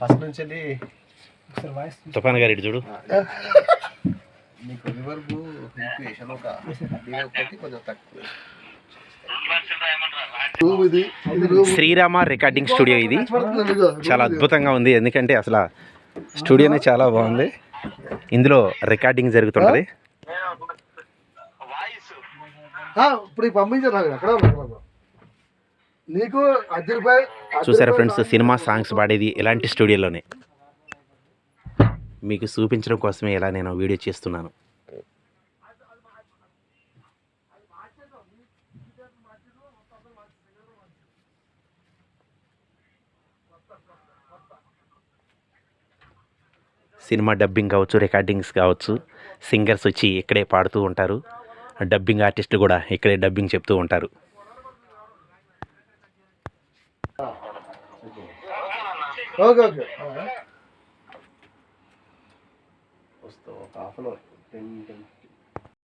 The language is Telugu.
ఫస్ట్ నుంచి వెళ్ళి తుఫాన్ గారు ఇటు చూడు. మీకు రివర్బ్ ఒక ఒకటి కొంచెం తక్కువ. శ్రీరామ రికార్డింగ్ స్టూడియో ఇది. చాలా అద్భుతంగా ఉంది ఎందుకంటే అసలు స్టూడియోనే చాలా బాగుంది. ఇందులో రికార్డింగ్ జరుగుతుంటది. ఆ, ఇప్పుడు పంపించారు నీకు చూసారా ఫ్రెండ్స్ సినిమా సాంగ్స్ పాడేది ఇలాంటి స్టూడియోలోనే. మీకు చూపించడం కోసమే ఇలా నేను వీడియో చేస్తున్నాను. సినిమా డబ్బింగ్ కావచ్చు రికార్డింగ్స్ కావచ్చు సింగర్స్ వచ్చి ఇక్కడే పాడుతూ ఉంటారు. డబ్బింగ్ ఆర్టిస్టులు కూడా ఇక్కడే డబ్బింగ్ చెప్తూ ఉంటారు. ఓకే ఓకే వస్తావు ఒక half an hour ten ten